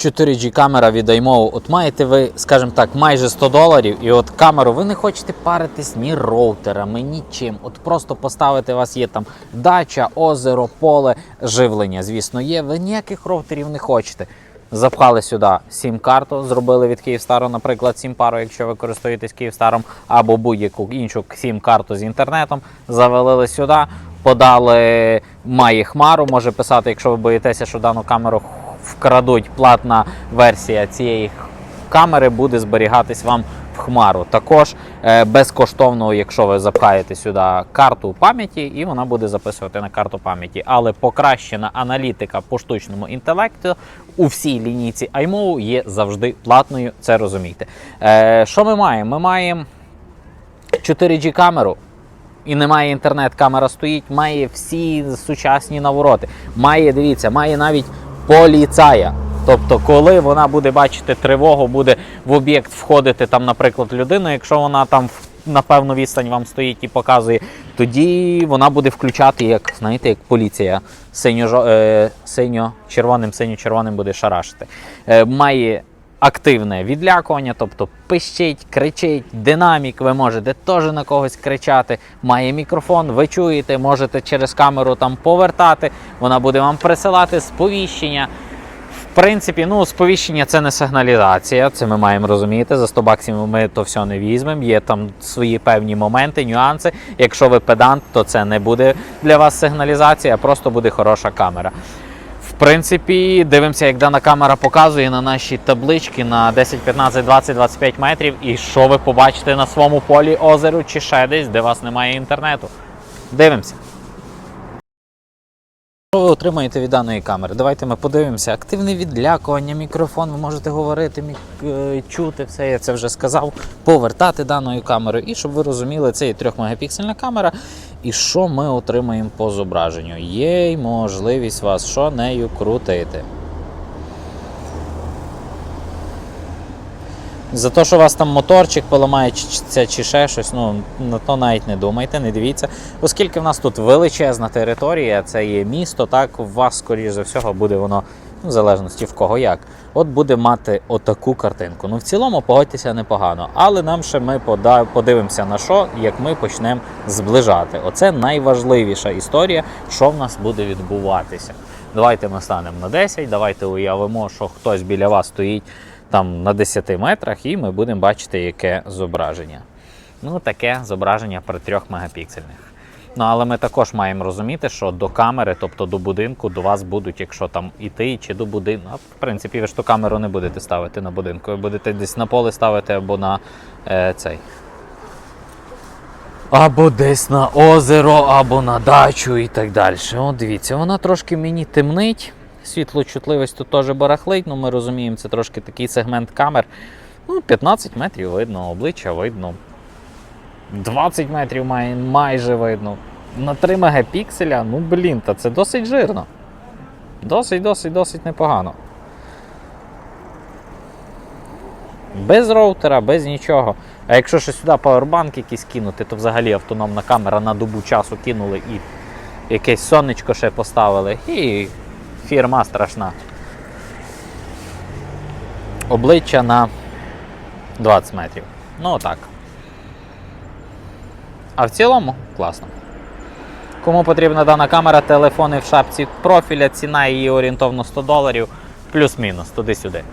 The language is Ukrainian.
4G камера від iMovie. От маєте ви, скажімо так, майже 100 доларів, і от камеру ви не хочете паритись ні роутерами, нічим. От просто поставити у вас є там дача, озеро, поле, живлення. Звісно, є. Ви ніяких роутерів не хочете. Запхали сюди сім-карту, зробили від Київстару, наприклад, сім-пару, якщо ви користуєтесь Київстаром, або будь-яку іншу сім-карту з інтернетом, завалили сюди, подали має хмару, може писати, якщо ви боїтеся, що дану камеру вкрадуть, платна версія цієї камери буде зберігатись вам в хмару. Також е, безкоштовно, якщо ви запхаєте сюди карту пам'яті, і вона буде записувати на карту пам'яті. Але покращена аналітика по штучному інтелекту у всій лінійці iMovie є завжди платною. Це розумійте. Е, що ми маємо? Ми маємо 4G камеру. І немає інтернет, камера стоїть, має всі сучасні навороти. Має, дивіться, має навіть поліцая. Тобто, коли вона буде бачити тривогу, буде в об'єкт входити там, наприклад, людина, якщо вона там на певну відстань вам стоїть і показує, тоді вона буде включати, як знаєте, як поліція е, синьо-червоним, синьо-червоним буде шарашити. Е, має активне відлякування, тобто пищить, кричить, динамік, ви можете теж на когось кричати. Має мікрофон, ви чуєте, можете через камеру там повертати, вона буде вам присилати сповіщення. В принципі, ну, сповіщення це не сигналізація, це ми маємо розуміти. За 100 баксів ми то все не візьмемо. Є там свої певні моменти, нюанси. Якщо ви педант, то це не буде для вас сигналізація, а просто буде хороша камера. Принципі, дивимося, як дана камера показує на наші таблички на 10, 15, 20, 25 метрів. І що ви побачите на своєму полі озеру чи ще десь, де вас немає інтернету. Дивимося. Що ви отримаєте від даної камери? Давайте ми подивимося. Активне відлякування, мікрофон, ви можете говорити, мік- е, чути все, я це вже сказав, повертати даною камерою. І щоб ви розуміли, це є 3-мегапіксельна камера. І що ми отримаємо по зображенню? Є можливість вас що нею крутити. За те, що у вас там моторчик поламається чи ще щось, ну на то навіть не думайте, не дивіться. Оскільки в нас тут величезна територія, це є місто, так у вас, скоріш за всього, буде воно, ну, в залежності в кого як, от буде мати отаку картинку. Ну, в цілому, погодьтеся непогано. Але нам ще ми подивимося на що, як ми почнемо зближати. Оце найважливіша історія, що в нас буде відбуватися. Давайте ми станемо на 10, давайте уявимо, що хтось біля вас стоїть там на 10 метрах, і ми будемо бачити, яке зображення. Ну, таке зображення при 3 мегапіксельних. Ну, але ми також маємо розуміти, що до камери, тобто до будинку, до вас будуть, якщо там іти чи до будинку. А, в принципі, ви ж ту камеру не будете ставити на будинку, ви будете десь на поле ставити або на е, цей. Або десь на озеро, або на дачу і так далі. От дивіться, вона трошки мені темнить. Світлочутливість тут теж барахлить, ну ми розуміємо, це трошки такий сегмент камер. Ну, 15 метрів видно, обличчя видно. 20 метрів май, майже видно. На 3 мегапікселя, ну блін, та це досить жирно. Досить, досить, досить непогано. Без роутера, без нічого. А якщо ще сюди павербанк якийсь кинути, то взагалі автономна камера на добу часу кинули і якесь сонечко ще поставили. І фірма страшна. Обличчя на 20 метрів. Ну отак. А в цілому класно. Кому потрібна дана камера, телефони в шапці профіля, ціна її орієнтовно 100 доларів, плюс-мінус туди-сюди.